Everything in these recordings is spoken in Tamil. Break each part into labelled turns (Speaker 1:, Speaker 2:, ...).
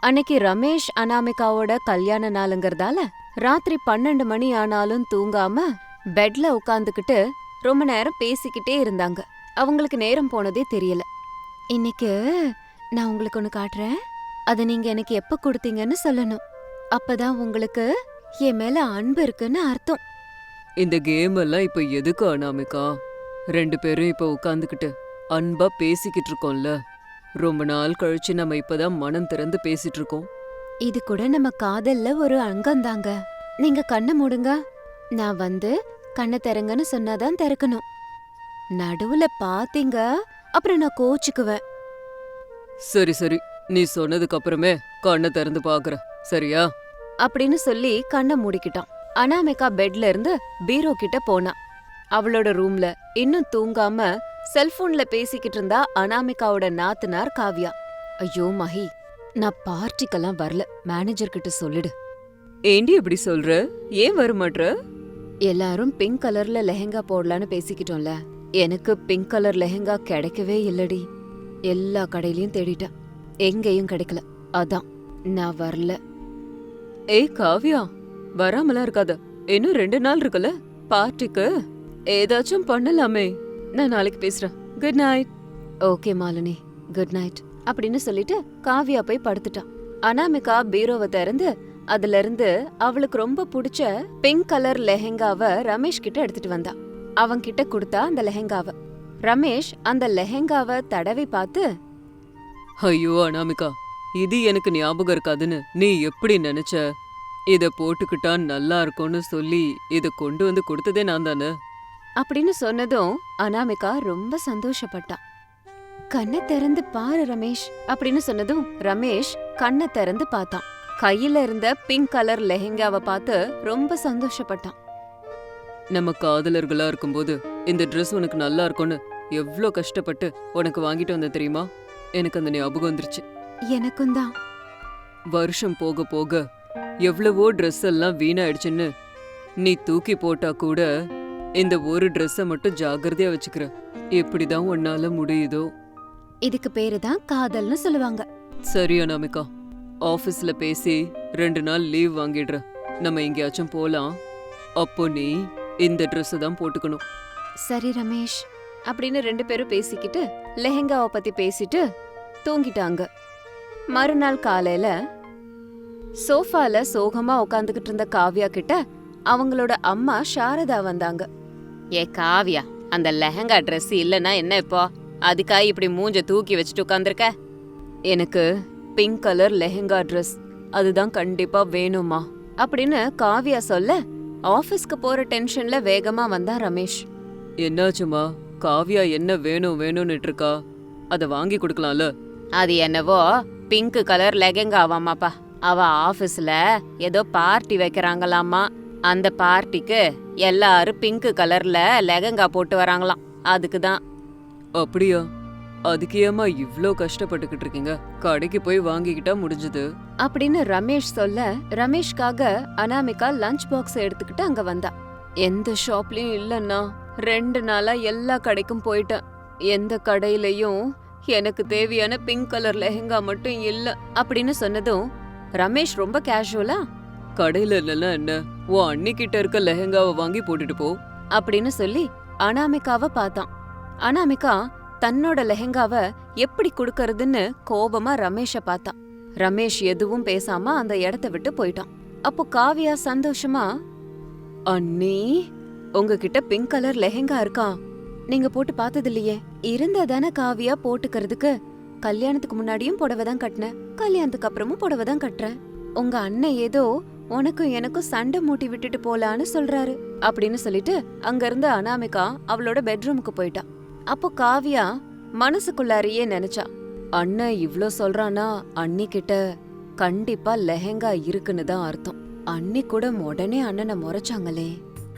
Speaker 1: அன்னைக்கு ரமேஷ் அனாமிகாவோட கல்யாண நாளுங்கறதால ராத்திரி பன்னெண்டு மணி ஆனாலும் தூங்காம பெட்ல உட்காந்துக்கிட்டு ரொம்ப நேரம் பேசிக்கிட்டே இருந்தாங்க. அவங்களுக்கு நேரம் போனதே தெரியல. இன்னைக்கு நான் உங்களுக்கு ஒன்னு காட்டுறேன். அதை நீங்க எனக்கு எப்ப கொடுத்தீங்கன்னு சொல்லணும். அப்பதான் உங்களுக்கு என் மேல அன்பு இருக்குன்னு அர்த்தம்.
Speaker 2: இந்த கேம் எல்லாம் இப்ப எதுக்கு அனாமிகா? ரெண்டு பேரும் இப்ப உட்காந்துக்கிட்டு அன்பா பேசிக்கிட்டு இருக்கோம்ல. ரொம்ப நாள் கழிச்சு நம்ம இப்பதான் மனம் திறந்து பேசிட்டு இருக்கோம்
Speaker 1: இது கூட நம்ம காதல்ல ஒரு அங்கம்தாங்க நீங்க கண்ணை மூடுங்க. நான் வந்து கண்ணை திறங்கன்னு சொன்னாதான் திறக்கணும். நடுவுல பாத்தீங்க அப்புறம் நான் கோச்சுக்குவேன்.
Speaker 2: சரி சரி. நீ சொன்னதுக்கு அப்புறமே கண்ணை திறந்து பாக்குறேன் சரியா?
Speaker 1: அப்படின்னு சொல்லி கண்ணை மூடிக்கிட்டான். அனாமிகா பெட்ல இருந்து பீரோ கிட்ட போனா. அவளோட ரூம்ல இன்னும் தூங்காம செல்போன்ல பேசிக்கிட்டு இருந்தா அனாமிகாவோட நாத்தனார் காவ்யா. ஐயோ மஹி நான் பார்ட்டிக்கெல்லாம் வரல. மேனேஜர் கிட்ட சொல்லிடு.
Speaker 2: ஏண்டி இப்படி சொல்ற? ஏன் வரமாட்ற?
Speaker 1: எல்லாரும் பிங்க் கலர்ல லெஹெங்கா போடலான்னு பேசிக்கிட்டோம்ல. எனக்கு பிங்க் கலர் லெஹெங்கா கிடைக்கவே இல்லடி. எல்லா கடையிலயும் தேடிட்டேன். எங்கேயும் கிடைக்கல. அதான் நான் வரல.
Speaker 2: ஏய் காவ்யா வராமலாம் இருக்காத. இன்னும் ரெண்டு நாள் இருக்குல்ல? பார்ட்டிக்கு? ஏதாச்சும் பண்ணலாமே. நான் நாளைக்கு பேசுறேன். Good night
Speaker 1: okay Malini. Good night அப்படின்னு சொல்லிட்டு காவ்யா போய் படுத்துட்டான். அனாமிகா பீரோவை திறந்து அதுல இருந்து அவளுக்கு ரொம்ப பிடிச்ச பிங்க் கலர் லெஹெங்காவ ரமேஷ் கிட்ட எடுத்துட்டு வந்தா. அவன் கிட்ட கொடுத்தா அந்த லெஹெங்காவ. ரமேஷ் அந்த லெஹெங்காவ தடவி பார்த்து
Speaker 2: ஐயோ அனாமிகா இது எனக்கு ஞாபகம் இருக்காதுன்னு நீ எப்படி நினைச்ச? இத போட்டுக்கிட்டா நல்லா இருக்கும்னு சொல்லி இத கொண்டு வந்து கொடுத்ததே நான் தானே?
Speaker 1: அப்படின்னு சொன்னதும் அனாமிகா ரொம்ப சந்தோஷப்பட்டா. கண்ணை திறந்து பாரு ரமேஷ் அப்படின்னு சொன்னதும் ரமேஷ் கண்ணை திறந்து பார்த்தான் கையில இருந்த பிங்க் கலர் லெஹெங்காவை பார்த்து ரொம்ப சந்தோஷப்பட்டான்
Speaker 2: நம்ம காதலர்களா இருக்கும்போது இந்த Dress உனக்கு நல்லா இருக்கும்னு எவ்ளோ கஷ்டப்பட்டு உனக்கு வாங்கிட்டு வந்த தெரியுமா? எனக்கு அந்த ஞாபகம் வந்துருச்சு.
Speaker 1: எனக்கும் தான்.
Speaker 2: வருஷம் போக போக எவ்வளவோ Dress எல்லாம் வீணாயிடுச்சுன்னு நீ தூக்கி போட்டா கூட இந்த ஒரு Dress-அ மட்டும் ஜாக்கிரதையா வச்சுக்கிற. எப்படிதான் உன்னால முடியுதோ.
Speaker 1: இதுக்கு பேரு தான் காதல்னு சொல்லுவாங்க.
Speaker 2: சரி அனாமிகா. ஆபீஸ்ல பேசி ரெண்டு நாள் லீவ் வாங்கிடுற. நம்ம எங்கேயாச்சும் போலாம். அப்போ நீ இந்த Dress தான் போட்டுக்கணும்.
Speaker 1: சரி ரமேஷ். அப்படின்னு ரெண்டு பேரும் பேசிக்கிட்டு லெஹெங்காவை பத்தி பேசிட்டு தூங்கிட்டாங்க. மறுநாள் காலையில சோஃபால சோகமா உட்காந்துக்கிட்டு இருந்த காவ்யா கிட்ட அவங்களோட அம்மா சாரதா வந்தாங்க. ஏ காவ்யா அந்த லெஹங்கா Dress இல்லனா என்ன இப்போ? அதுக்காக இப்படி மூஞ்ச தூக்கி வச்சுட்டு உட்காந்துருக்க எனக்கு பிங்க் கலர் லெஹங்கா Dress அதுதான் கண்டிப்பா வேணுமா அப்படின்னு காவ்யா சொல்ல ஆபீஸ்க்கு போற டென்ஷன்ல வேகமா வந்தான் ரமேஷ்.
Speaker 2: என்னாச்சுமா காவ்யா என்ன வேணும் வேணும்னுட்டு இருக்கா அதை வாங்கி கொடுக்கலாம்ல?
Speaker 1: அது என்னவோ பிங்க் கலர் லெகங்காவாமாப்பா அவ ஆபீஸ்ல ஏதோ பார்ட்டி வைக்கிறாங்களாமா அந்த பார்ட்டிக்கு எல்லாரும் பிங்க் கலர்ல லெகங்கா போட்டு வராங்களாம். அதுக்கு தான்
Speaker 2: அப்படியா? அதுக்கு ஏமா இவ்ளோ கஷ்டப்பட்டுக்கிட்டு இருக்கீங்க? கடைக்கு போய் வாங்கிக்கிட்டா முடிஞ்சது.
Speaker 1: அப்படின்னு ரமேஷ் சொல்ல ரமேஷ்காக அனாமிகா லஞ்ச் பாக்ஸ் எடுத்துக்கிட்டு அங்க வந்தா. எந்த ஷாப்லயும் இல்லன்னா ரெண்டு நாளா எல்லா கடைக்கும் போயிட்டேன். எந்த கடையிலயும் எனக்கு தேவையான பிங்க் கலர் லெஹெங்கா மட்டும் இல்ல அப்படின்னு சொன்னதும் ரமேஷ் ரொம்ப கேஷுவலா
Speaker 2: கடையில இல்லைன்னா என்ன? உன் அண்ணி கிட்ட இருக்க லெஹெங்காவை வாங்கி போட்டுட்டு போ.
Speaker 1: அப்படின்னு சொல்லி அனாமிகாவை பார்த்தான். அனாமிகா தன்னோட லெஹெங்காவை எப்படி குடுக்கறதுன்னு கோபமா ரமேஷ பார்த்தான். ரமேஷ் எதுவும் பேசாம அந்த இடத்த விட்டு போயிட்டான். அப்போ காவியா சந்தோஷமா அண்ணி உங்ககிட்ட பிங்க் கலர் லெஹெங்கா இருக்கா? நீங்க போட்டு பார்த்தது இல்லையே இருந்தா காவியா போட்டுக்கிறதுக்கு. கல்யாணத்துக்கு முன்னாடியும் புடவை தான் கட்டினேன். கல்யாணத்துக்கு அப்புறமும் புடவை தான் கட்டுறேன். உங்க அண்ணன் ஏதோ உனக்கும் எனக்கும் சண்டை மூட்டி விட்டுட்டு போலான்னு சொல்றாரு. அப்படின்னு சொல்லிட்டு அங்கிருந்து அனாமிகா அவளோட பெட்ரூமுக்கு போயிட்டா. அப்போ காவியா மனசுக்குள்ளாரியே நினைச்சா அண்ணன் இவ்ளோ சொல்றானா அண்ணி கிட்ட கண்டிப்பா லெஹெங்கா இருக்குன்னு தான் அர்த்தம். அண்ணி கூட உடனே அண்ணனை முறைச்சாங்களே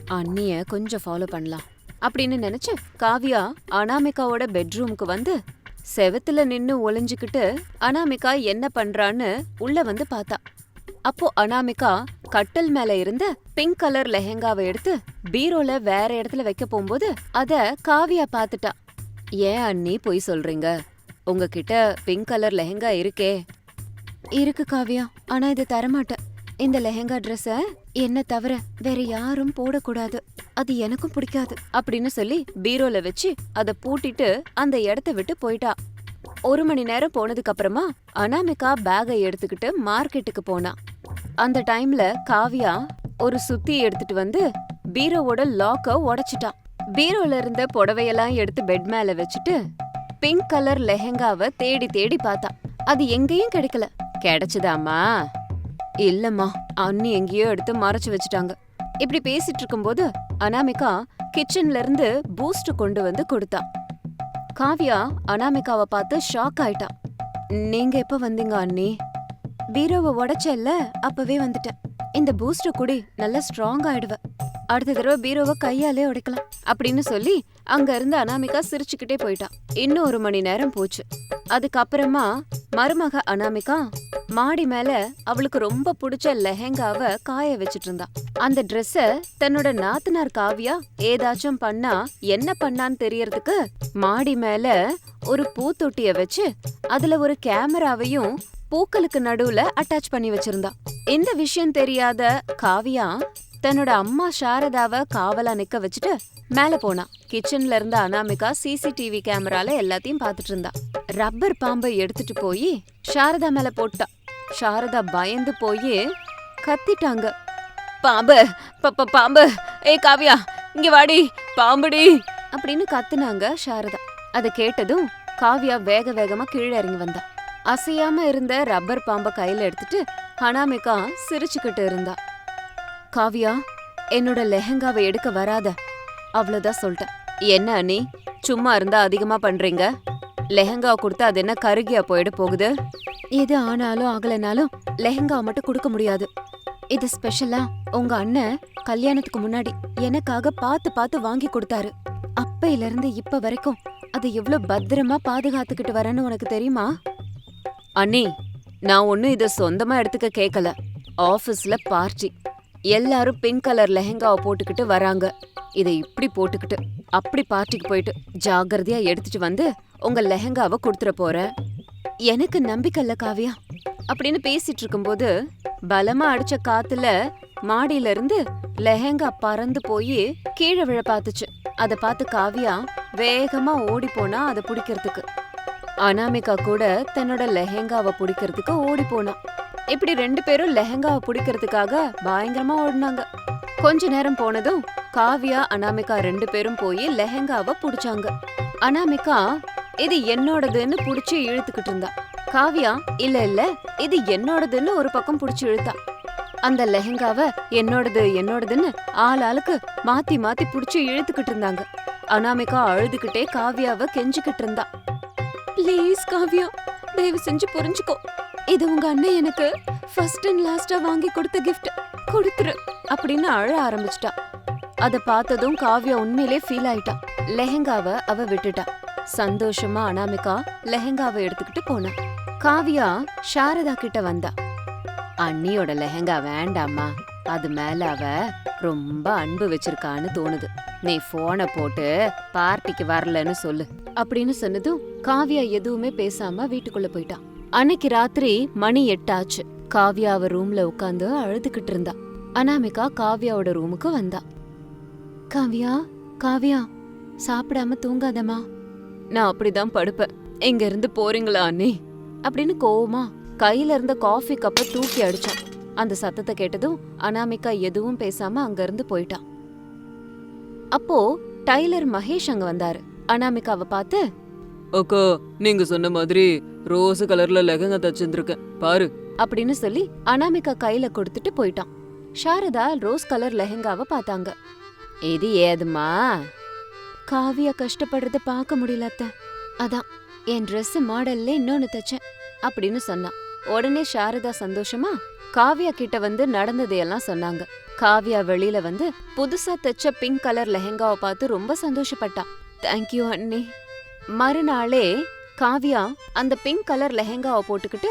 Speaker 1: அண்ணிய கொஞ்சம் ஃபாலோ பண்ணலாம். அப்படின்னு நினைச்சு காவியா அனாமிகாவோட பெட்ரூமுக்கு வந்து செவத்துல நின்னு ஒளிஞ்சுக்கிட்டு அனாமிகா என்ன பண்றான்னு உள்ள வந்து பார்த்தா அப்போ அனாமிகா கட்டல் மேல இருந்த பிங்க் கலர் லெஹெங்காவை எடுத்து பீரோல வேற இடத்துல வைக்க போகும்போது அத காவியா பார்த்துட்டா. ஏன் அண்ணி பொய் சொல்றீங்க? உங்ககிட்ட பிங்க் கலர் லெஹெங்கா இருக்கே. இருக்கு காவியா. ஆனா இது தரமாட்டேன். இந்த லெஹெங்கா ட்ரெஸ்ஸ என்ன தவிர வேற யாரும் போடக்கூடாது. அது எனக்கும் பிடிக்காது. அப்படின்னு சொல்லி பீரோல வச்சு அத பூட்டிட்டு அந்த இடத்த விட்டு போயிட்டா. ஒரு மணி நேரம் போனதுக்கு அப்புறமா அனாமிகா பேகை எடுத்துக்கிட்டு மார்க்கெட்டுக்கு போனா. அந்த டைம்ல காவியா ஒரு சுத்தி எடுத்துட்டு வந்து பீரோவோட லாக்க உடைச்சிட்டா. பீரோல இருந்த புடவையெல்லாம் எடுத்து பெட் மேல வச்சுட்டு பிங்க் கலர் லெஹெங்காவை தேடி தேடி பார்த்தா. அது எங்கேயும் கிடைக்கல. கிடைச்சதாமா இல்லம்மா அண்ணி எங்கேயோ எடுத்து மறைச்சு வச்சுட்டாங்க. இப்படி பேசிட்டு இருக்கும்போது அனாமிகா கிச்சன்ல இருந்து பூஸ்ட் கொண்டு வந்து கொடுத்தா. காவியா அனாமிகாவை பார்த்து ஷாக் ஆயிட்டா. நீங்க எப்ப வந்தீங்க அண்ணி? பீரோவை உடைச்சல்ல அப்பவே வந்துட்டேன். இந்த பூஸ்டர் குடி நல்லா ஸ்ட்ராங் ஆயிடுவ. அடுத்த தடவை பீரோவை கையாலே உடைக்கலாம் அப்படின்னு சொல்லி அங்க இருந்து அனாமிகா சிரிச்சுக்கிட்டே போயிட்டான். இன்னும் ஒரு மணி நேரம் போச்சு. அதுக்கப்புறமா மருமக அனாமிகா மாடி மேல அவளுக்கு ரொம்ப பிடிச்ச லெஹெங்காவ காய வச்சிட்டு இருந்தா. அந்த ட்ரெஸ்ஸ தன்னோட நாத்தனார் காவியா ஏதாச்சும் பண்ணா என்ன பண்ணான்னு தெரியறதுக்கு மாடி மேல ஒரு பூத்தொட்டிய வச்சு அதுல ஒரு கேமராவையும் பூக்களுக்கு நடுவுல அட்டாச் பண்ணி வச்சிருந்தா. இந்த விஷயம் தெரியாத காவியா தன்னோட அம்மா சாரதாவை காவலா நிக்க வச்சுட்டு மேல போனா. கிச்சன்ல இருந்த அனாமிகா சிசிடிவி கேமரால எல்லாத்தையும் பார்த்துட்டு இருந்தா. ரப்பர் பாம்பை எடுத்துட்டு போய் சாரதா மேல போட்டா. சாரதா பயந்து போய் கத்திட்டாங்க. பாம்பு பாம்பு ஏய் காவியா இங்க வாடி பாம்புடி. அப்படின்னு கத்துனாங்க சாரதா. அதை கேட்டதும் காவியா வேக வேகமா கீழே இறங்கி வந்தா. அசையாம இருந்த ரப்பர் பாம்பை கையில எடுத்துட்டு ஹனாமிகா சிரிச்சுக்கிட்டு இருந்தா. காவியா என்னோட லெஹங்காவை எடுக்க வராத. அவ்வளவுதான் சொல்லிட்டேன். என்ன அண்ணி சும்மா இருந்தா அதிகமா பண்றீங்க? லெஹங்கா கொடுத்தா அது என்ன கருகியா போயிட போகுது? எது ஆனாலும் ஆகலைனாலும் லெஹங்கா மட்டும் கொடுக்க முடியாது. இது ஸ்பெஷலா உங்க அண்ணன் கல்யாணத்துக்கு முன்னாடி எனக்காக பார்த்து பார்த்து வாங்கி கொடுத்தாரு. அப்பையில இருந்து இப்ப வரைக்கும் அதை எவ்வளவு பத்திரமா பாதுகாத்துக்கிட்டு வரேன்னு உனக்கு தெரியுமா? அண்ணி நான் ஒன்றும் இதை சொந்தமாக எடுத்துக்க கேட்கல ஆஃபீஸில் பார்ட்டி. எல்லாரும் பிங்க் கலர் லெஹெங்காவை போட்டுக்கிட்டு வராங்க. இதை இப்படி போட்டுக்கிட்டு அப்படி பார்ட்டிக்கு போயிட்டு ஜாகிரதையா எடுத்துட்டு வந்து உங்க லெஹெங்காவை கொடுத்துட போற? எனக்கு நம்பிக்கை இல்ல காவியா. அப்படின்னு பேசிட்டு இருக்கும்போது பலமா அடிச்ச காத்துல மாடியில இருந்து லெஹெங்கா பறந்து போய் கீழே விழ பார்த்துச்சு. அதை பார்த்து காவியா வேகமா ஓடி போனா அதை பிடிக்கிறதுக்கு. அனாமிகா கூட தன்னோட லெஹெங்காவை பிடிக்கிறதுக்கு ஓடி போனான் இப்படி ரெண்டு பேரும் லெஹெங்காவை பிடிக்கிறதுக்காக பயங்கரமா ஓடினாங்க. கொஞ்ச நேரம் போனதும் காவியா அனாமிகா ரெண்டு பேரும் போய் லெஹெங்காவை புடிச்சாங்க. அனாமிகா இது என்னோடதுன்னு புடிச்சு இழுத்துக்கிட்டு இருந்தா. காவியா இல்ல இல்ல இது என்னோடதுன்னு ஒரு பக்கம் புடிச்சு இழுத்தா. அந்த லெஹெங்காவ என்னோடது என்னோடதுன்னு ஆள் ஆளுக்கு மாத்தி மாத்தி புடிச்சு இழுத்துக்கிட்டு இருந்தாங்க. அனாமிகா அழுதுகிட்டே காவியாவை கெஞ்சிக்கிட்டு இருந்தா. ப்ளீஸ் காவ்யா தயவு செஞ்சு புரிஞ்சுக்கோ. இது உங்க அண்ணன் எனக்கு ஃபர்ஸ்ட் அண்ட் லாஸ்டா வாங்கி கொடுத்த கிஃப்ட் கொடுத்துரு அப்படின்னு அழ ஆரம்பிச்சிட்டா. அத பார்த்ததும் காவ்யா உண்மையிலே ஃபீல் ஆயிட்டா. லெஹெங்காவை அவ விட்டுட்டா. சந்தோஷமா அனாமிகா லெஹெங்காவை எடுத்துக்கிட்டு போனா. காவ்யா சாரதா கிட்ட வந்தா. அண்ணியோட லெஹெங்கா வேண்டாமா அது மேல அவ ரொம்ப அன்பு வச்சிருக்கான்னு தோணுது. நீ போனை போட்டு பார்ட்டிக்கு வரலன்னு சொல்லு. அப்படின்னு சொன்னதும் காவ்யா எதுவுமே பேசாம வீட்டுக்குள்ள போயிட்டா. அன்னைக்கு ராத்திரி மணி எட்டாச்சு. காவ்யா அவ ரூம்ல உட்காந்து அழுதுகிட்டு இருந்தா. அனாமிகா காவ்யாவோட ரூமுக்கு வந்தா. காவ்யா காவ்யா சாப்பிடாம தூங்காதம்மா. நான் அப்படிதான் படுப்பேன். இங்க இருந்து போறீங்களா அண்ணே? அப்படின்னு கோவமா கையில இருந்த காஃபி கப்ப தூக்கி அடிச்சான் அந்த சத்தத்தை கேட்டதும் அனாமிகா எதுவும் பேசாம அங்க இருந்து போயிட்டான் அப்போ டைலர் மகேஷ் அங்க வந்தாரு. அனாமிகாவை பார்த்து
Speaker 2: அக்கா நீங்க சொன்ன மாதிரி ரோஸ் கலர்ல லெஹங்கா தச்சிருந்திருக்கேன். பாரு.
Speaker 1: அப்படின்னு சொல்லி அனாமிகா கையில கொடுத்துட்டு போயிட்டான். சாரதா ரோஸ் கலர் லெஹெங்காவை பார்த்தாங்க. இது ஏதுமா? காவியா கஷ்டப்படுறத பார்க்க முடியல அத்தை. அதான் என் Dress மாடல்ல இன்னொன்னு தச்சேன் அப்படின்னு சொன்னான். உடனே சாரதா சந்தோஷமா காவியா கிட்ட வந்து நடந்ததையெல்லாம் சொன்னாங்க. காவியா வெளியில வந்து புதுசா தச்ச பிங்க் கலர் லெஹெங்காவை பார்த்து ரொம்ப சந்தோஷப்பட்டா தேங்க்யூ அண்ணி மறுநாளே காவியா அந்த பிங்க் கலர் லெஹெங்காவை போட்டுக்கிட்டு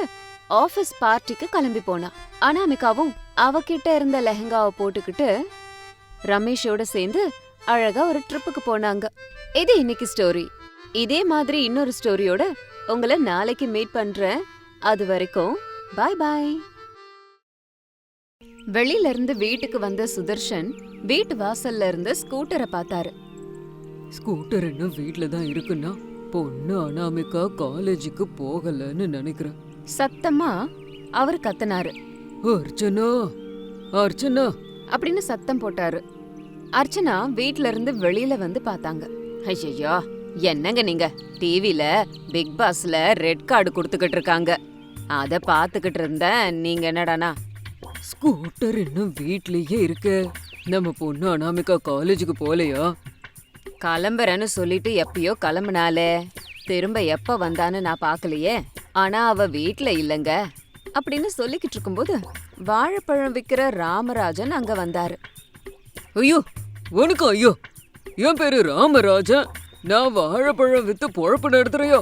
Speaker 1: ஆஃபீஸ் பார்ட்டிக்கு கிளம்பி போனா. அனாமிகாவும் அவகிட்ட இருந்த லெஹெங்காவை போட்டுக்கிட்டு ரமேஷோட சேர்ந்து அழகா ஒரு ட்ரிப்புக்கு போனாங்க. இது இன்னைக்கு ஸ்டோரி இதே மாதிரி இன்னொரு ஸ்டோரியோட உங்களை நாளைக்கு மீட் பண்றேன். அது வரைக்கும் பாய் பாய் வெளியில இருந்து வீட்டுக்கு வந்த சுதர்ஷன் வீட்டு வாசல்ல இருந்து ஸ்கூட்டரை பார்த்தாரு.
Speaker 2: ஸ்கூட்டர் என்ன வீட்ல தான் இருக்குன்னா பொண்ணு அனாமிகா காலேஜுக்கு போகலன்னு நினைக்கிறேன்.
Speaker 1: சத்தமா அவர் கத்துனாரு.
Speaker 2: அர்ச்சனா அர்ச்சனா.
Speaker 1: அப்படின்னு சத்தம் போட்டாரு. அர்ச்சனா வீட்ல இருந்து வெளியில வந்து பார்த்தாங்க. ஐயோ என்னங்க நீங்க? டிவில பிக் பாஸ்ல ரெட் கார்டு கொடுத்துக்கிட்டு இருக்காங்க. அத பாத்துக்கிட்டு இருந்தேன் நீங்க என்னடானா?
Speaker 2: ஸ்கூட்டர் இன்னும் வீட்லயே இருக்கு. நம்ம பொண்ணு அனாமிகா காலேஜுக்கு போகலையா
Speaker 1: கிளம்புறேன்னு சொல்லிட்டு எப்பயோ கிளம்புனாலே திரும்ப எப்ப வந்தான்னு நான் பார்க்கலையே. ஆனா அவ வீட்ல இல்லங்க. அப்படின்னு சொல்லிக்கிட்டு இருக்கும்போது வாழைப்பழம் விக்கிற ராமராஜன் அங்க வந்தாரு.
Speaker 2: ஐயோ உனக்கு ஐயோ. என் பேரு ராமராஜன். நான் வாழைப்பழம் வித்து பொழப்பு நடத்துறையோ?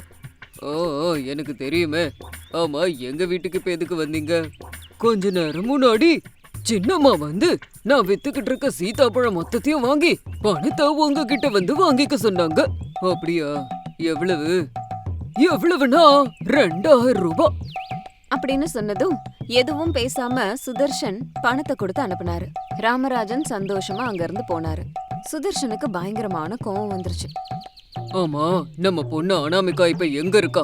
Speaker 2: ஓ ஓ, எனக்கு தெரியுமே. ஆமா எங்க வீட்டுக்கு இப்ப எதுக்கு வந்தீங்க? கொஞ்ச நேரம் முன்னாடி சின்னம்மா வந்து நான் வித்துக்கிட்டு இருக்க சீதாப்பழம் மொத்தத்தையும் வாங்கி பணத்தை உங்ககிட்ட வந்து வாங்கிக்க சொன்னாங்க. அப்படியா? எவ்வளவு? எவ்வளவுனா ரெண்டாயிரம் ரூபாய்
Speaker 1: அப்படின்னு சொன்னதும் எதுவும் பேசாம சுதர்ஷன் பணத்தை கொடுத்து அனுப்புனாரு. ராமராஜன் சந்தோஷமா அங்கிருந்து போனாரு. சுதர்ஷனுக்கு பயங்கரமான கோவம் வந்துருச்சு.
Speaker 2: ஆமா நம்ம பொண்ணு அனாமிகா இப்ப எங்க இருக்கா?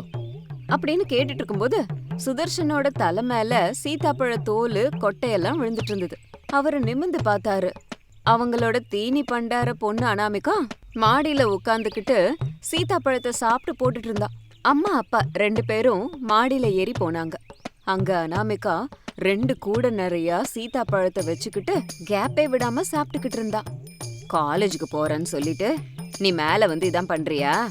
Speaker 1: அப்படின்னு கேட்டுட்டு இருக்கும்போது சுதர்ஷனோட தலை மேல சீதாப்பழ தோல் கொட்டையெல்லாம் விழுந்துட்டு இருந்தது. அவரு நிமிந்து பார்த்தாரு. அவங்களோட தீனி பண்டார பொண்ணு அனாமிகா மாடியில உட்காந்துக்கிட்டு சீதாப்பழத்தை சாப்பிட்டு போட்டுட்டு இருந்தா. அம்மா அப்பா ரெண்டு பேரும் மாடியில ஏறி போனாங்க. அங்க அனாமிகா ரெண்டு கூட நிறைய சீதாப்பழத்தை வச்சுக்கிட்டு கேப்பே விடாம சாப்பிட்டுக்கிட்டு இருந்தா. காலேஜுக்கு போறேன்னு சொல்லிட்டு நீ மேல வந்து இதான் பண்றியா?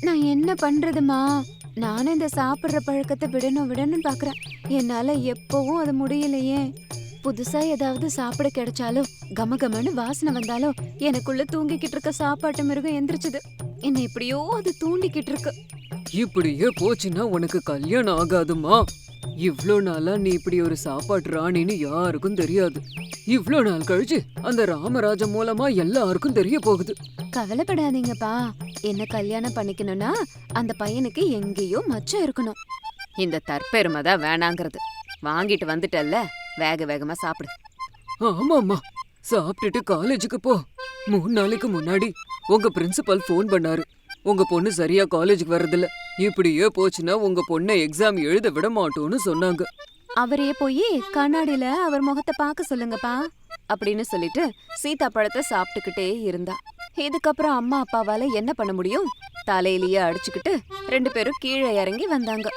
Speaker 1: நான் என்ன பண்றதுமா? நானும் இந்த சாப்பிடுற பழக்கத்தை விடணும் விடணும்னு பாக்குறேன். என்னால எப்பவும் அது முடியலையே. புதுசா ஏதாவது சாப்பிட கிடைச்சாலும் கமகமன்னு வாசனை வந்தாலும் எனக்குள்ள தூங்கிக்கிட்டு இருக்க சாப்பாட்டு மிருகம் எந்திரிச்சுது. என்ன எப்படியோ அது தூண்டிக்கிட்டு இருக்கு.
Speaker 2: இப்படியே போச்சுன்னா உனக்கு கல்யாணம் ஆகாதுமா? இவ்ளோ நாளா நீ இப்படி ஒரு சாப்பாட்டு ராணின்னு யாருக்கும் தெரியாது. இவ்ளோ நாள் கழிச்சு அந்த ராமராஜன் மூலமா எல்லாருக்கும் தெரிய போகுது.
Speaker 1: கவலைப்படாதீங்கப்பா. என்ன கல்யாணம் பண்ணிக்கணும்னா அந்த பையனுக்கு எங்கேயோ மச்சம் இருக்கணும். இந்த தற்பெருமை தான் வேணாங்கிறது. வாங்கிட்டு வந்துட்டல்ல. வேக வேகமா சாப்பிடு.
Speaker 2: ஆமாம்மா. சாப்பிட்டுட்டு காலேஜுக்கு போ. மூணு நாளைக்கு முன்னாடி உங்க பிரின்சிபல் ஃபோன் பண்ணாரு. உங்க பொண்ணு சரியா காலேஜுக்கு வர்றதில்ல. இப்படியே போச்சுன்னா உங்க பொண்ணை எக்ஸாம் எழுத விட மாட்டோம்னு சொன்னாங்க.
Speaker 1: அவரையே போய் கண்ணாடியில அவர் முகத்தை பார்க்க சொல்லுங்கப்பா. அப்படின்னு சொல்லிட்டு சீதா பழத்தை சாப்பிட்டுக்கிட்டே இருந்தா. இதுக்கப்புறம் அம்மா அப்பாவால என்ன பண்ண முடியும்? தலையிலேயே அடிச்சுக்கிட்டு ரெண்டு பேரும் கீழே இறங்கி வந்தாங்க.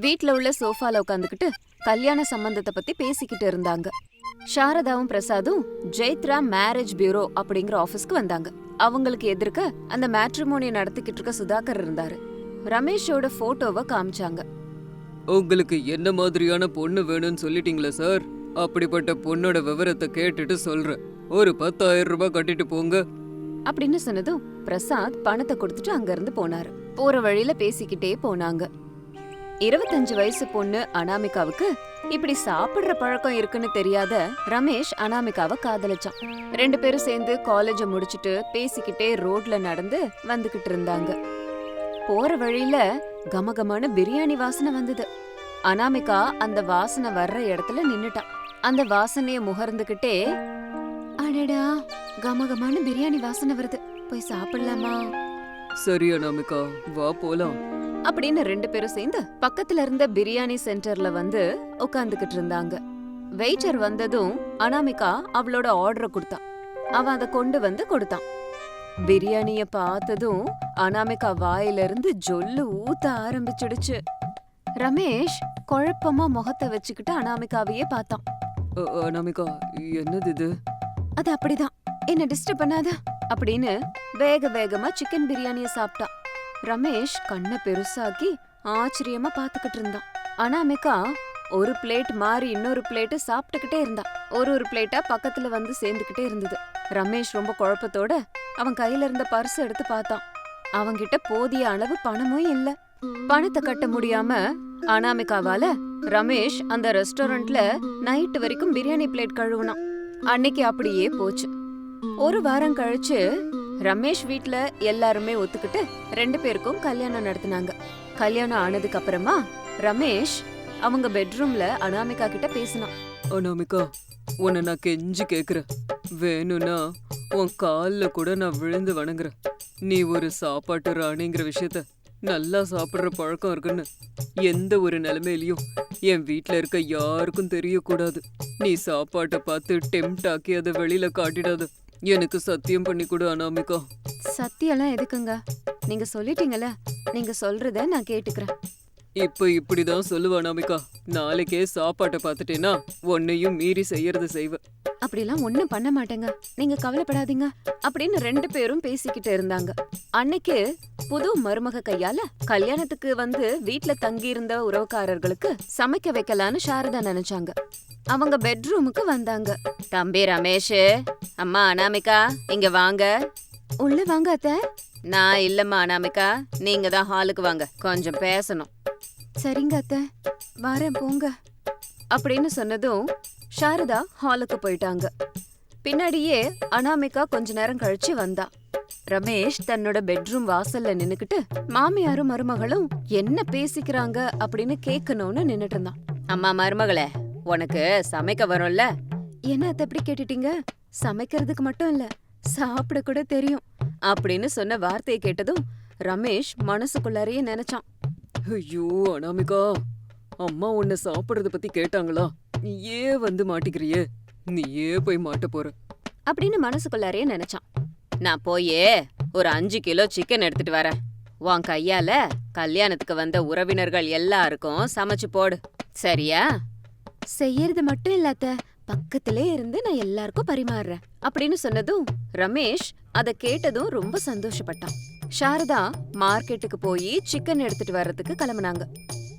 Speaker 1: வீட்ல உள்ள சோஃபால உட்காந்துக்கிட்டு கல்யாண சம்பந்தத்தை பத்தி பேசிக்கிட்டு இருந்தாங்க. சாரதாவும் பிரசாதும் ஜெய்த்ரா மேரேஜ் பியூரோ அப்படிங்கிற ஆபீஸ்க்கு வந்தாங்க. அவங்களுக்கு எதிர்க்க அந்த மேட்ரிமோனி நடத்திக்கிட்டு இருக்க சுதாகர் இருந்தாரு. ரமேஷோட போட்டோவை காமிச்சாங்க.
Speaker 2: உங்களுக்கு என்ன மாதிரியான பொண்ணு வேணும்னு சொல்லிட்டீங்களா சார்? அப்படிப்பட்ட பொண்ணோட விவரத்தை கேட்டுட்டு சொல்றேன். ஒரு பத்தாயிரம் ரூபாய் கட்டிட்டு போங்க.
Speaker 1: அப்படின்னு சொன்னதும் பிரசாத் பணத்தை கொடுத்துட்டு அங்க இருந்து போனாரு. போற வழியில பேசிக்கிட்டே போனாங்க. இருபத்தஞ்சு வயசு பொண்ணு அனாமிகாவுக்கு இப்படி சாப்பிடுற பழக்கம் இருக்குன்னு தெரியாத ரமேஷ் அனாமிகாவை காதலிச்சான். ரெண்டு பேரும் சேர்ந்து காலேஜ முடிச்சிட்டு பேசிக்கிட்டே ரோட்ல நடந்து வந்துகிட்டு இருந்தாங்க. போற வழியில கமகமான பிரியாணி வாசனை வந்தது. அனாமிகா அந்த வாசனை வர்ற இடத்துல நின்னுட்டான். அந்த வாசனைய முகர்ந்துகிட்டே அடடா கமகமான பிரியாணி வாசனை வருது. போய் சாப்பிடலாமா?
Speaker 2: சரி அனாமிகா வா போலாம்.
Speaker 1: அப்படின்னு ரெண்டு பேரும் சேர்ந்து பக்கத்துல இருந்த பிரியாணி சென்டர்ல வந்து உட்காந்துக்கிட்டு இருந்தாங்க. வெயிட்டர் வந்ததும் அனாமிகா அவளோட ஆர்டரை கொடுத்தான். அவன் அதை கொண்டு வந்து கொடுத்தான். பிரியாணிய பார்த்ததும் அனாமிகா வாயில இருந்து ஜொல்லு ஊத்த ஆரம்பிச்சிடுச்சு. ரமேஷ் குழப்பமா முகத்தை வச்சுக்கிட்டு அனாமிகாவையே பார்த்தான்.
Speaker 2: அனாமிகா என்னது இது?
Speaker 1: அது அப்படிதான். என்ன டிஸ்டர்ப் பண்ணாத? அப்படின்னு வேக வேகமா சிக்கன் பிரியாணிய சாப்பிட்டான். ரமேஷ் கண்ணை பெருசாக்கி ஆச்சரியமா பாத்துக்கிட்டு இருந்தான். அனாமிகா ஒரு பிளேட் மாறி இன்னொரு பிளேட் சாப்பிட்டுக்கிட்டே இருந்தான். ஒரு ஒரு பிளேட்டா பக்கத்துல வந்து சேர்ந்துக்கிட்டே இருந்தது. ரமேஷ் ரொம்ப குழப்பத்தோட அவன் கையில இருந்த பர்ஸ் எடுத்து பார்த்தான். அவன்கிட்ட போதிய அளவு பணமும் இல்ல. பணத்தை கட்ட முடியாம அனாமிகாவால ரமேஷ் அந்த ரெஸ்டாரண்ட்ல நைட் வரைக்கும் பிரியாணி பிளேட் கழுவுனான். அன்னைக்கு அப்படியே போச்சு. ஒரு வாரம் கழிச்சு ரமேஷ் வீட்ல எல்லாருமே ஒத்துக்கிட்டு ரெண்டு பேருக்கும் கல்யாணம் நடத்தினாங்க. கல்யாணம் ஆனதுக்கு அப்புறமா ரமேஷ் அவங்க பெட்ரூம்ல அனாமிகா கிட்ட பேசினான்.
Speaker 2: அனாமிகா உன்னை நான் கெஞ்சி கேக்குறேன். வேணும்னா உன் காலில் கூட நான் விழுந்து வணங்குறேன். நீ ஒரு சாப்பாட்டு ராணிங்கிற விஷயத்த நல்லா சாப்பிட்ற பழக்கம் இருக்குன்னு எந்த ஒரு நிலைமையிலையும் என் வீட்டில் இருக்க யாருக்கும் தெரியக்கூடாது. நீ சாப்பாட்டை பார்த்து டெம்ட் ஆக்கி அதை வெளியில காட்டிடாத. எனக்கு சத்தியம் பண்ணி கொடு அனாமிகா.
Speaker 1: சத்தியெல்லாம் எதுக்குங்க? நீங்க சொல்லிட்டீங்கல்ல நீங்க சொல்றத நான் கேட்டுக்கிறேன்.
Speaker 2: இப்ப இப்படிதான் சொல்லுவ அனாமிகா நாளைக்கே சாப்பாட்டை பார்த்துட்டேன்னா ஒன்னையும் மீறி செய்யறது செய்வ.
Speaker 1: அப்படிலாம் ஒண்ணும் பண்ண மாட்டேங்க. நீங்க கவலைப்படாதீங்க. அப்படின்னு ரெண்டு பேரும் பேசிக்கிட்டு இருந்தாங்க. அன்னைக்கு புது மருமக கையால கல்யாணத்துக்கு வந்து வீட்ல தங்கி இருந்த உறவுக்காரர்களுக்கு சமைக்க வைக்கலான்னு சாரதா நினைச்சாங்க. அவங்க பெட்ரூமுக்கு வந்தாங்க. தம்பி ரமேஷ் அம்மா அனாமிகா இங்க வாங்க. உள்ள வாங்க அத்த. நான் இல்லம்மா அனாமிகா நீங்க தான் ஹாலுக்கு வாங்க. கொஞ்சம் பேசணும். சரிங்க அத்த. வரேன் போங்க. அப்படின்னு சொன்னதும் சாரதா ஹாலுக்கு போயிட்டாங்க. பின்னாடியே அனாமிகா கொஞ்ச நேரம் கழிச்சு வந்தா. ரமேஷ் தன்னோட பெட்ரூம் வாசல்ல நின்னுக்கிட்டு மாமியாரும் மருமகளும் என்ன பேசிக்கிறாங்க? அப்படின்னு கேட்கணும்னு நின்னுட்டு இருந்தான். அம்மா மருமகளே உனக்கு சமைக்க வரும்ல? என்ன அத்தை எப்படி கேட்டுட்டீங்க? சமைக்கிறதுக்கு மட்டும் இல்ல சாப்பிட கூட தெரியும். அப்படின்னு சொன்ன வார்த்தையை கேட்டதும் ரமேஷ் மனசுக்குள்ளாரையே நினைச்சான்.
Speaker 2: ஐயோ அனாமிகா. அம்மா உன்னை சாப்பிடுறத பத்தி கேட்டாங்களா? நீ ஏன் வந்து மாட்டிக்கிறியே. நீ ஏன் போய் மாட்ட போற.
Speaker 1: அப்படின்னு மனசுக்குள்ளாரே நினைச்சான். நான் போயே ஒரு அஞ்சு கிலோ சிக்கன் எடுத்துட்டு வரேன். உன் கையால கல்யாணத்துக்கு வந்த உறவினர்கள் எல்லாருக்கும் சமைச்சு போடு. சரியா? செய்யறது மட்டும் இல்லாத பக்கத்திலே இருந்து நான் எல்லாருக்கும் பரிமாறுறேன். அப்படின்னு சொன்னதும் ரமேஷ் அத கேட்டதும் ரொம்ப சந்தோஷப்பட்டான். சாரதா மார்க்கெட்டுக்கு போய் சிக்கன் எடுத்துட்டு வர்றதுக்கு கிளம்புனாங்க.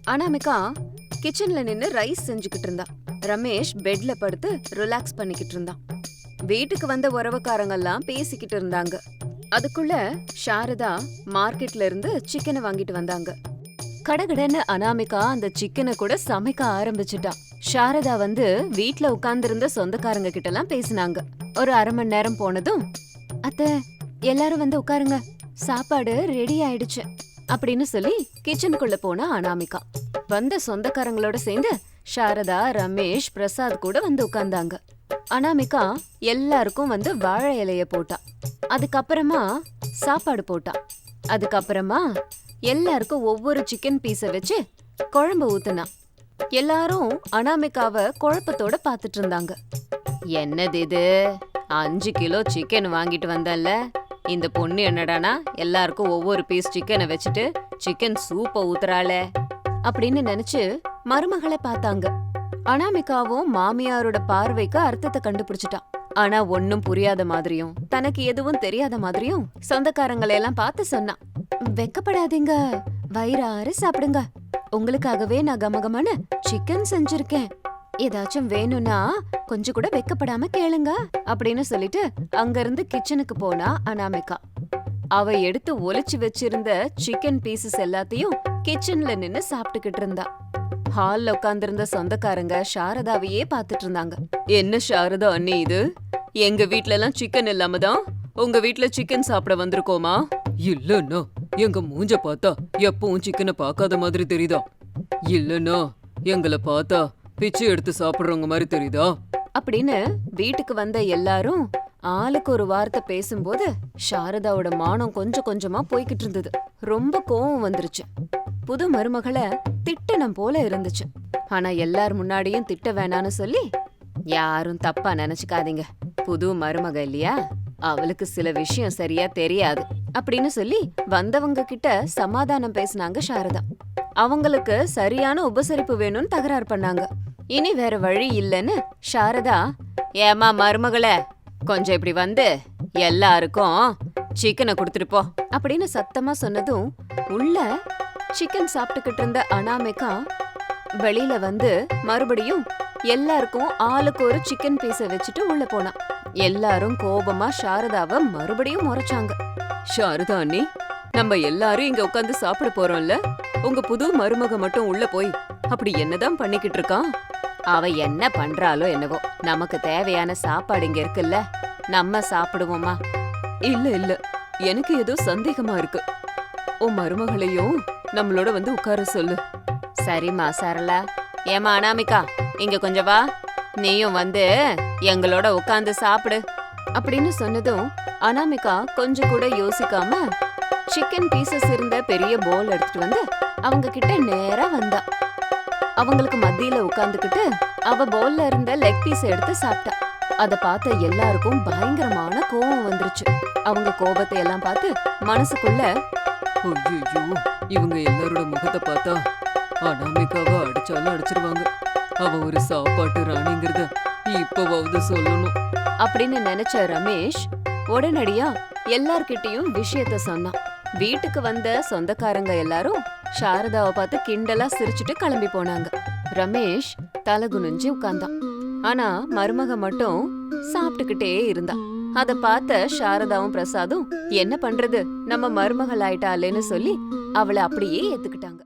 Speaker 1: அனாமிகா கிச்சன்ல நின்னு ரைஸ் செஞ்சுக்கிட்டு இருந்தா. ரமேஷ் பெட்ல படுத்து ரிலாக்ஸ் பண்ணிக்கிட்டு இருந்தான் வீட்டுக்கு வந்த உறவுக்காரங்கெல்லாம் பேசிக்கிட்டு இருந்தாங்க. அதுக்குள்ள சாரதா மார்க்கெட்ல இருந்து சிக்கனை வாங்கிட்டு வந்தாங்க. கடகடன்னு அனாமிகா அந்த சிக்கனை கூட சமைக்க ஆரம்பிச்சுட்டா. சாரதா வந்து வீட்ல உட்கார்ந்திருந்த சொந்தக்காரங்க கிட்ட எல்லாம் பேசினாங்க. ஒரு அரை மணி நேரம் போனதும் அத்த எல்லாரும் வந்து உட்காருங்க. சாப்பாடு ரெடி ஆயிடுச்சு. அப்படின்னு சொல்லி கிச்சனுக்குள்ள போனா அனாமிகா. வந்த சொந்தக்காரங்களோட சேர்ந்து சாரதா ரமேஷ் பிரசாத் கூட வந்து உட்கார்ந்தாங்க. அனாமிகா எல்லாருக்கும் வந்து வாழை இலைய போட்டா. அதுக்கப்புறமா சாப்பாடு போட்டா. அதுக்கப்புறமா எல்லாருக்கும் ஒவ்வொரு சிக்கன் பீஸ வச்சு குழம்பு ஊத்துனா. எல்லாரும் அனாமிகாவ குழப்பத்தோட பாத்துட்டு இருந்தாங்க. என்னது இது? அஞ்சு கிலோ சிக்கன் வாங்கிட்டு வந்தல இந்த பொண்ணு என்னடானா எல்லாருக்கும் ஒவ்வொரு பீஸ் சிக்கனை வச்சுட்டு சிக்கன் சூப்ப ஊத்துறாளே. அப்படின்னு நினைச்சு மருமகளை பார்த்தாங்க. அனாமிகாவும் மாமியாரோட பார்வைக்கு அர்த்தத்தை கண்டுபிடிச்சிட்டான். ஆனா ஒன்னும் புரியாத மாதிரியும் தனக்கு எதுவும் தெரியாத மாதிரியும் சொந்தக்காரங்களை எல்லாம் பார்த்து சொன்னான். வெக்கப்படாதீங்க. வயிறாறு சாப்பிடுங்க. உங்களுக்காகவே நான் கமகமான சிக்கன் செஞ்சிருக்கேன். ஏதாச்சும் வேணும்னா கொஞ்சம் கூட வெக்கப்படாம கேளுங்க அப்படின்னு சொல்லிட்டு அங்கிருந்து கிச்சனுக்கு போனா அனாமிகா. அவ எடுத்து ஒளிச்சு வச்சிருந்த சிக்கன் பீசஸ் எல்லாத்தையும் கிச்சன்ல நின்னு சாப்பிட்டுக்கிட்டு இருந்தா. ஹால்ல உட்கார்ந்திருந்த சொந்தக்காரங்க சாரதாவையே பாத்துட்டு இருந்தாங்க. என்ன சாரதா அண்ணி இது? எங்க வீட்ல எல்லாம் சிக்கன் இல்லாம தான் உங்க வீட்ல சிக்கன் சாப்பிட வந்திருக்கோமா?
Speaker 2: இல்லன்னா எங்க மூஞ்ச பார்த்தா எப்பவும் சிக்கனை பார்க்காத மாதிரி தெரியுதா? இல்லன்னா எங்களை பார்த்தா பிச்சை எடுத்து சாப்பிடுறவங்க மாதிரி தெரியுதா?
Speaker 1: அப்படின்னு வீட்டுக்கு வந்த எல்லாரும் ஆளுக்கு ஒரு வார்த்தை பேசும்போது சாரதாவோட மானம் கொஞ்சம் கொஞ்சமா போய்கிட்டு இருந்தது. ரொம்ப கோவம் வந்துருச்சு. புது மருமகளை திட்டணம் போல இருந்துச்சு. ஆனா எல்லார் முன்னாடியும் திட்ட வேணான்னு சொல்லி யாரும் தப்பா நினைச்சுக்காதீங்க. புது மருமக இல்லையா? அவளுக்கு சில விஷயம் சரியா தெரியாது அப்படின்னு சொல்லி வந்தவங்க கிட்ட சமாதானம் பேசினாங்க சாரதா. அவங்களுக்கு சரியான உபசரிப்பு வேணும்னு தகராறு பண்ணாங்க. இனி வேற வழி இல்லைன்னு சாரதா ஏமா மருமகளே கொஞ்சம் இப்படி வந்து எல்லாருக்கும் சிக்கனை கொடுத்துட்டு போ. அப்படின்னு சத்தமா சொன்னதும் உள்ள சிக்கன் சாப்பிட்டுக்கிட்டு இருந்த அனாமிகா வெளியில வந்து மறுபடியும் எல்லாருக்கும் ஆளுக்கு ஒரு சிக்கன் பீஸ வச்சுட்டு உள்ள போனான் எல்லாரும் கோபமா சாரதாவை மறுபடியும் முறைச்சாங்க.
Speaker 2: சாரதா அண்ணி நம்ம எல்லாரும் இங்க உட்காந்து சாப்பிட போறோம்ல. உங்க புது மருமக மட்டும் உள்ள போய் அப்படி என்னதான் பண்ணிக்கிட்டு இருக்கான்
Speaker 1: அவ என்ன பண்றாளோ என்னவோ. நமக்கு தேவையான சாப்பாடு இங்க இருக்குல்ல? நம்ம சாப்பிடுவோமா?
Speaker 2: இல்ல இல்ல. எனக்கு ஏதோ சந்தேகமா இருக்கு. உன் மருமகளையும் நம்மளோட வந்து உட்கார சொல்லு.
Speaker 1: சரிம்மா சரளா. ஏமா அனாமிகா இங்க கொஞ்சம் வா. நீயும் வந்து எங்களோட உட்காந்து சாப்பிடு. அப்படின்னு சொன்னதும் அனாமிகா கொஞ்சம் கூட யோசிக்காம சிக்கன் பீசஸ் இருந்த பெரிய போல் எடுத்துட்டு வந்து அவங்க கிட்ட நேரா வந்தா. அவங்களுக்கு மத்தியில உட்கார்ந்துகிட்டு அவ போல்ல இருந்த லெக் பீஸ் எடுத்து சாப்பிட்டா. அத பார்த்த எல்லாருக்கும் பயங்கரமான கோவம் வந்துருச்சு. அவங்க கோபத்தை எல்லாம் பார்த்து மனசுக்குள்ள
Speaker 2: ஐயோ இவங்க எல்லாரோட முகத்தை பார்த்தா அனாமிகாவை அடிச்சாலும் அடிச்சிருவாங்க. அவ ஒரு சாப்பாட்டு ராணிங்கிறத இப்பவாவது சொல்லணும்.
Speaker 1: அப்படின்னு நினைச்ச ரமேஷ் உடனடியா எல்லார்கிட்டயும் விஷயத்த சொன்னான். வீட்டுக்கு வந்த சொந்தக்காரங்க எல்லாரும் சாரதாவை பார்த்து கிண்டலா சிரிச்சுட்டு கிளம்பி போனாங்க. ரமேஷ் தலை குனிஞ்சு உட்கார்ந்தான். ஆனா மருமக மட்டும் சாப்பிட்டுக்கிட்டே இருந்தா. அத பார்த்த சாரதாவும் பிரசாதும் என்ன பண்றது? நம்ம மருமகள் ஆயிட்டாளேன்னு சொல்லி அவளை அப்படியே ஏத்துக்கிட்டாங்க.